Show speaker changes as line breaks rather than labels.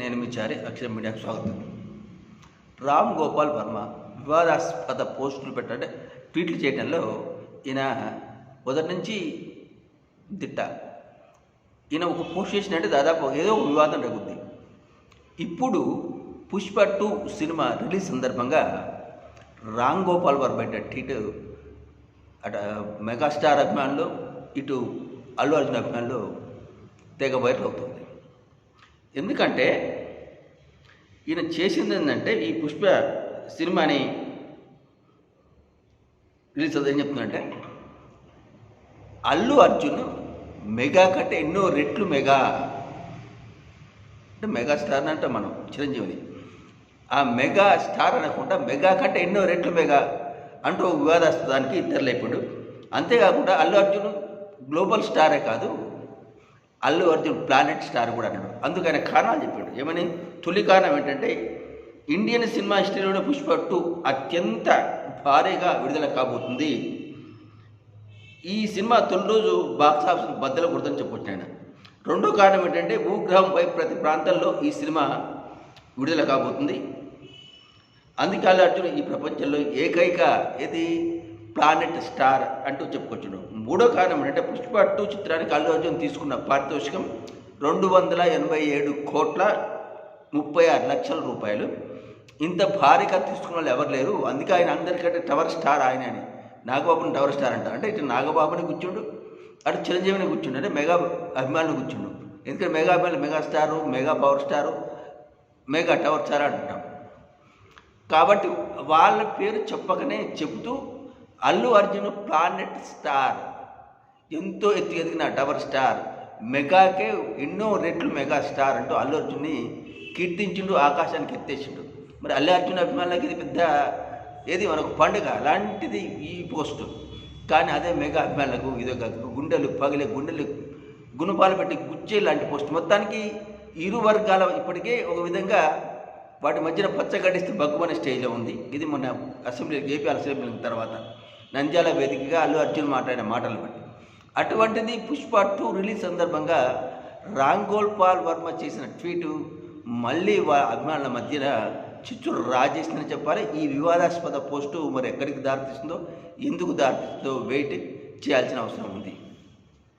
నేను మీ చారి అక్షర మీడియాకు స్వాగతం. రామ్ గోపాల్ వర్మ వివాదాస్పద పోస్టులు పెట్టడం ట్వీట్లు చేయడంలో ఈయన మొదటి నుంచి దిట్ట. ఈయన ఒక పోస్ట్ చేసినట్టే దాదాపు ఏదో ఒక వివాదం రగుద్ది. ఇప్పుడు పుష్ప టూ సినిమా రిలీజ్ సందర్భంగా రామ్ గోపాల్ వర్మ పెట్టే ట్వీట్ అట మెగాస్టార్ అభిమానులు ఇటు అల్లు అర్జున్ అభిమానులు తెగ వైరల్ అవుతుంది. ఎందుకంటే ఈయన చేసింది ఏంటంటే ఈ పుష్ప సినిమాని రిలీజ్ అవుతుంది. ఏం చెప్తుందంటే అల్లు అర్జున్ మెగా కంటే ఎన్నో రెట్లు మెగా అంటే మెగా స్టార్ అంటే మనం చిరంజీవిని. ఆ మెగా స్టార్ అనకుండా మెగా కంటే ఎన్నో రెట్లు మెగా అంటూ ఒక వివాదాస్పదానికి ఇద్దరులేపాడు అంతేకాకుండా అల్లు అర్జున్ గ్లోబల్ స్టారే కాదు అల్లు అర్జున్ ప్లానెట్ స్టార్ కూడా అన్నాడు. అందుకనే కారణాలు చెప్పాడు. ఏమని? తొలి కారణం ఏంటంటే ఇండియన్ సినిమా హిస్టరీలోనే పుష్ప టూ అత్యంత భారీగా విడుదల కాబోతుంది. ఈ సినిమా తొలి రోజు బాక్సాఫీస్ బద్దలు కొడుతుందని చెప్పొచ్చు ఆయన. రెండో కారణం ఏంటంటే భూగ్రహంపై ప్రతి ప్రాంతంలో ఈ సినిమా విడుదల కాబోతుంది. అందుకే అల్లు అర్జున్ ఈ ప్రపంచంలో ఏకైక ఏది? ప్లానెట్ స్టార్ అంటూ చెప్పుకొచ్చాడు మూడో కారణం ఏంటంటే పుష్ప టూ చిత్రానికి అల్లు అర్జున్ తీసుకున్న పారితోషికం రెండు వందల ఎనభై ఏడు కోట్ల ముప్పై ఆరు లక్షల రూపాయలు. ఇంత భారీగా తీసుకున్న వాళ్ళు ఎవరు లేరు. అందుకే ఆయన అందరికంటే టవర్ స్టార్ ఆయన అని. నాగబాబుని టవర్ స్టార్ అంట. అంటే ఇటు నాగబాబుని కూర్చుండు అటు చిరంజీవిని కూర్చుండు అంటే మెగా అభిమానులు కూర్చుండు. ఎందుకంటే మెగా అభిమానులు mega star mega power star mega tower star అంటాం. కాబట్టి వాళ్ళ పేరు చెప్పకనే చెబుతూ అల్లు అర్జున్ ప్లానెట్ స్టార్. ఎంతో ఎత్తు ఎదిగిన టవర్ స్టార్. మెగాకే ఎన్నో రెట్లు మెగా స్టార్ అంటూ అల్లు అర్జున్ని కీర్తించిండు ఆకాశానికి ఎత్తేసిండు. మరి అల్లు అర్జున్ అభిమానులకి ఇది పెద్ద ఏది మనకు పండుగ. అలాంటిది ఈ పోస్టు. కానీ అదే మెగా అభిమానులకు ఇది ఒక గుండెలు పగిలే గుండెలు గుణపాలు పెట్టి గుచ్చే లాంటి పోస్ట్. మొత్తానికి ఇరు వర్గాల ఇప్పటికే ఒక విధంగా వాటి మధ్యన పచ్చగడిస్తే బగ్గుమనే స్టేజ్లో ఉంది. ఇది మొన్న అసెంబ్లీ ఏపీ అసెంబ్లీ తర్వాత. నంద్యాల వేదికగా అల్లు అర్జున్ మాట్లాడిన మాటలు బట్టి. అటువంటిది పుష్ప టూ రిలీజ్ సందర్భంగా రాంగోల్పాల్ వర్మ చేసిన ట్వీటు మళ్ళీ వా అభిమానుల మధ్యన చిచ్చుడు రాజేసిందని చెప్పాలి. ఈ వివాదాస్పద పోస్టు మరి ఎక్కడికి దారితీస్తుందో ఎందుకు దారితీస్తుందో వెయిట్ చేయాల్సిన అవసరం ఉంది.